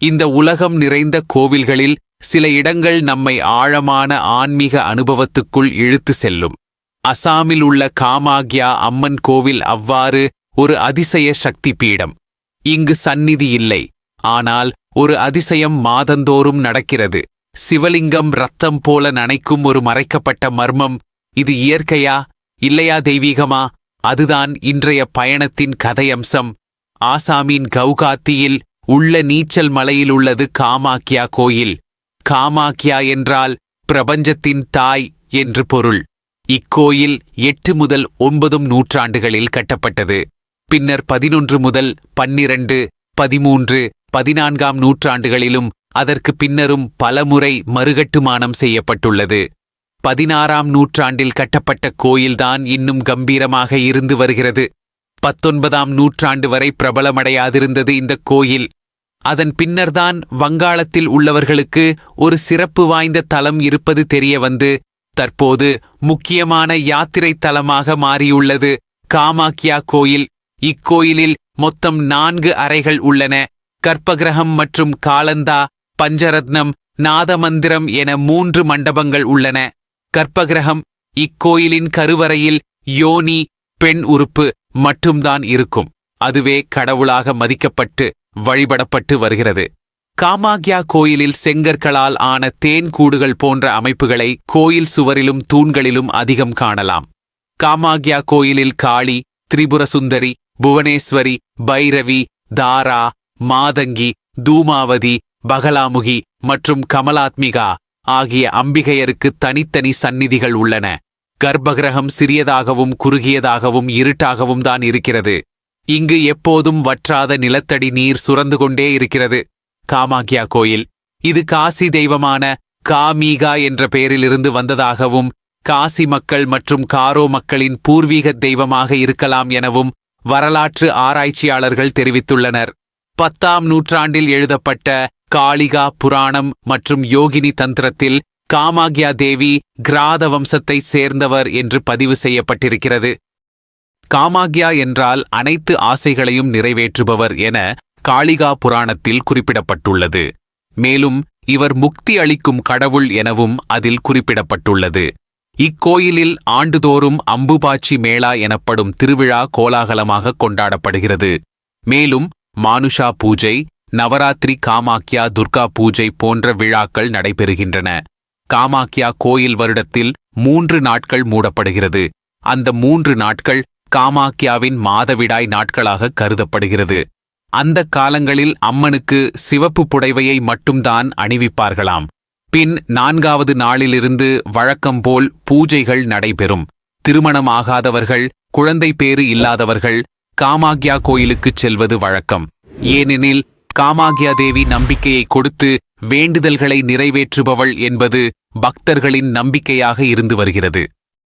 இந்த உலகம் நிறைந்த கோவில்களில் சில இடங்கள் நம்மை ஆழமான ஆன்மீக அனுபவத்துக்குள் இழுத்து செல்லும். அசாமில் உள்ள காமாக்யா அம்மன் கோவில் அவ்வாறு ஒரு அதிசய சக்தி பீடம் இங்கு சந்நிதி இல்லை. ஆனால் ஒரு அதிசயம் மாதந்தோறும் நடக்கிறது. சிவலிங்கம் ரத்தம் போல நனைக்கும் ஒரு மறைக்கப்பட்ட மர்மம். இது இயற்கையா? இல்லையா தெய்வீகமா? அதுதான் இன்றைய பயணத்தின் கதையம்சம். ஆசாமின் கவுகாத்தியில் உள்ள நீச்சல் மலையில் உள்ளது காமாக்யா கோயில். காமாக்யா என்றால் பிரபஞ்சத்தின் தாய் என்று பொருள். இக்கோயில் எட்டு முதல் ஒன்பதும் நூற்றாண்டுகளில் கட்டப்பட்டது. பின்னர் பதினொன்று முதல் பன்னிரண்டு பதிமூன்று பதினான்காம் நூற்றாண்டுகளிலும் அதற்கு பின்னரும் பலமுறை மறுகட்டுமானம் செய்யப்பட்டுள்ளது. பதினாறாம் நூற்றாண்டில் கட்டப்பட்ட கோயில்தான் இன்னும் கம்பீரமாக இருந்து வருகிறது. பத்தொன்பதாம் நூற்றாண்டு வரை பிரபலமடையாதிருந்தது இந்த கோயில். அதன் பின்னர்தான் வங்காளத்தில் உள்ளவர்களுக்கு ஒரு சிறப்பு வாய்ந்த தலம் இருப்பது தெரிய வந்து தற்போது முக்கியமான யாத்திரை தலமாக மாறியுள்ளது. காமாக்யா கோயில். இக்கோயிலில் மொத்தம் நான்கு அறைகள் உள்ளன. கற்பகிரகம் மற்றும் காலந்தா பஞ்சரத்னம் நாதமந்திரம் என மூன்று மண்டபங்கள் உள்ளன. கற்பகிரகம். இக்கோயிலின் கருவறையில் யோனி பெண் உறுப்பு மட்டும்தான் இருக்கும். அதுவே கடவுளாக மதிக்கப்பட்டு வழிபடப்பட்டு வருகிறது. காமாக்யா கோயிலில் செங்கற்களால் ஆன தேன் கூடுகள் போன்ற அமைப்புகளை கோயில் சுவரிலும் தூண்களிலும் அதிகம் காணலாம். காமாக்யா கோயிலில் காளி திரிபுரசுந்தரி புவனேஸ்வரி பைரவி தாரா மாதங்கி தூமாவதி பகலாமுகி மற்றும் கமலாத்மிகா ஆகிய அம்பிகையருக்கு தனித்தனி சந்நிதிகள் உள்ளன. கர்ப்பகிரகம் சிறியதாகவும் குறுகியதாகவும் இருட்டாகவும் தான் இருக்கிறது. இங்கு எப்போதும் வற்றாத நிலத்தடி நீர் சுரந்து கொண்டே இருக்கிறது. காமாக்யா கோயில். இது காசி தெய்வமான காமீகா என்ற பெயரிலிருந்து வந்ததாகவும் காசி மக்கள் மற்றும் காரோ மக்களின் பூர்வீக தெய்வமாக இருக்கலாம் எனவும் வரலாற்று ஆராய்ச்சியாளர்கள் தெரிவித்துள்ளனர். பத்தாம் நூற்றாண்டில் எழுதப்பட்ட காளிகா புராணம் மற்றும் யோகினி தந்திரத்தில் காமாக்யா தேவி கிராத வம்சத்தை சேர்ந்தவர் என்று பதிவு செய்யப்பட்டிருக்கிறது. காமாக்யா என்றால் அனைத்து ஆசைகளையும் நிறைவேற்றுபவர் என காளிகா புராணத்தில் குறிப்பிடப்பட்டுள்ளது. மேலும் இவர் முக்தி அளிக்கும் கடவுள் எனவும் அதில் குறிப்பிடப்பட்டுள்ளது. இக்கோயிலில் ஆண்டுதோறும் அம்புபாச்சி மேளா எனப்படும் திருவிழா கோலாகலமாக கொண்டாடப்படுகிறது. மேலும் மானுஷா பூஜை நவராத்திரி காமாக்யா துர்கா பூஜை போன்ற விழாக்கள் நடைபெறுகின்றன. காமாக்யா கோயில் வருடத்தில் மூன்று நாட்கள் மூடப்படுகிறது. அந்த மூன்று நாட்கள் காமாக்யாவின் மாதவிடாய் நாட்களாக கருதப்படுகிறது. அந்த காலங்களில் அம்மனுக்கு சிவப்பு புடைவையை மட்டும்தான் அணிவிப்பார்களாம். பின் நான்காவது நாளிலிருந்து வழக்கம்போல் பூஜைகள் நடைபெறும். திருமணமாகாதவர்கள் குழந்தை பேறு இல்லாதவர்கள் காமாக்யா கோயிலுக்குச் செல்வது வழக்கம். ஏனெனில் காமாக்யா தேவி நம்பிக்கையை கொடுத்து வேண்டுதல்களை நிறைவேற்றுபவள் என்பது பக்தர்களின் நம்பிக்கையாக இருந்து வருகிறது.